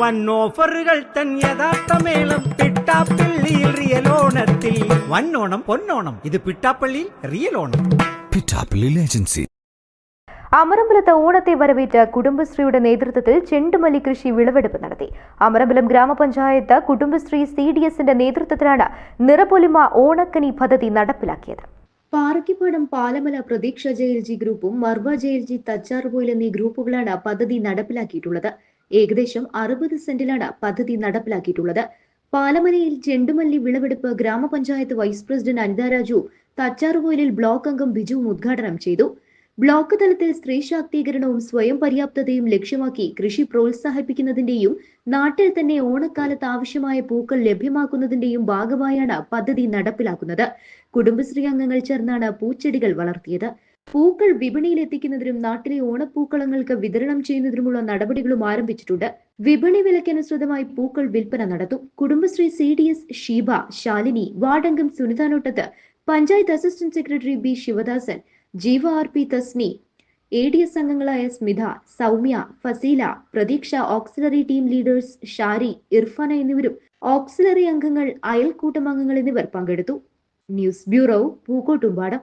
വൻ ഓഫറുകൾ തൻ യഥാർത്ഥ മേളം പിട്ടാപ്പള്ളിയിൽ റിയൽ ഓണത്തിൽ. വന്നോണം പൊന്നോണം. ഇത് പിട്ടാപ്പള്ളിയിൽ റിയൽ ഓണം. പിട്ടാപ്പള്ളി ഏജൻസി. അമരമ്പലത്ത് ഓണത്തെ വരവേറ്റ കുടുംബശ്രീയുടെ നേതൃത്വത്തിൽ ചെണ്ടുമല്ലി കൃഷി വിളവെടുപ്പ് നടത്തി. അമരമ്പലം ഗ്രാമപഞ്ചായത്ത് കുടുംബശ്രീ സി ഡി എസിന്റെ നേതൃത്വത്തിലാണ് നിറപൊലിമ ഓണക്കനി പദ്ധതി നടപ്പിലാക്കിയത്. പാറക്കിപ്പാടം പാലമല പ്രതീക്ഷ ജെയിൽജി ഗ്രൂപ്പും മർവ ജെയിൽജി തച്ചാറുപോയിൽ എന്നീ ഗ്രൂപ്പുകളാണ് പദ്ധതി നടപ്പിലാക്കിയിട്ടുള്ളത്. ഏകദേശം അറുപത് സെന്റിലാണ് പദ്ധതി നടപ്പിലാക്കിയിട്ടുള്ളത്. പാലമനയിൽ ചെണ്ടുമല്ലി വിളവെടുപ്പ് ഗ്രാമപഞ്ചായത്ത് വൈസ് പ്രസിഡന്റ് അനിത രാജു തച്ചാറുകോയിലിൽ ബ്ലോക്ക് അംഗം ബിജുവും ഉദ്ഘാടനം ചെയ്തു. ബ്ലോക്ക് തലത്തിൽ സ്ത്രീ ശാക്തീകരണവും സ്വയം പര്യാപ്തതയും ലക്ഷ്യമാക്കി കൃഷി പ്രോത്സാഹിപ്പിക്കുന്നതിന്റെയും നാട്ടിൽ തന്നെ ഓണക്കാലത്ത് ആവശ്യമായ പൂക്കൾ ലഭ്യമാക്കുന്നതിന്റെയും ഭാഗമായാണ് പദ്ധതി നടപ്പിലാക്കുന്നത്. കുടുംബശ്രീ അംഗങ്ങൾ ചേർന്നാണ് പൂച്ചെടികൾ വളർത്തിയത്. പൂക്കൾ വിപണിയിൽ എത്തിക്കുന്നതിനും നാട്ടിലെ ഓണപ്പൂക്കളങ്ങൾക്ക് വിതരണം ചെയ്യുന്നതിനുമുള്ള നടപടികളും ആരംഭിച്ചിട്ടുണ്ട്. വിപണി വിലക്കനുസൃതമായി പൂക്കൾ വിൽപ്പന നടത്തും. Kudumbashree C D S Sheeba Shalini വാർഡംഗം സുനിതാനോട്ടത്ത് panchayat assistant secretary B Sivadasan Jeeva R P Thasni A D S അംഗങ്ങളായ Smitha Soumya Faseela Pratheeksha auxiliary team leaders Shari Irfana എന്നിവരും ഓക്സിലറി അംഗങ്ങൾ അയൽക്കൂട്ടം അംഗങ്ങൾ എന്നിവർ പങ്കെടുത്തു. News bureau Pookkottumpadam.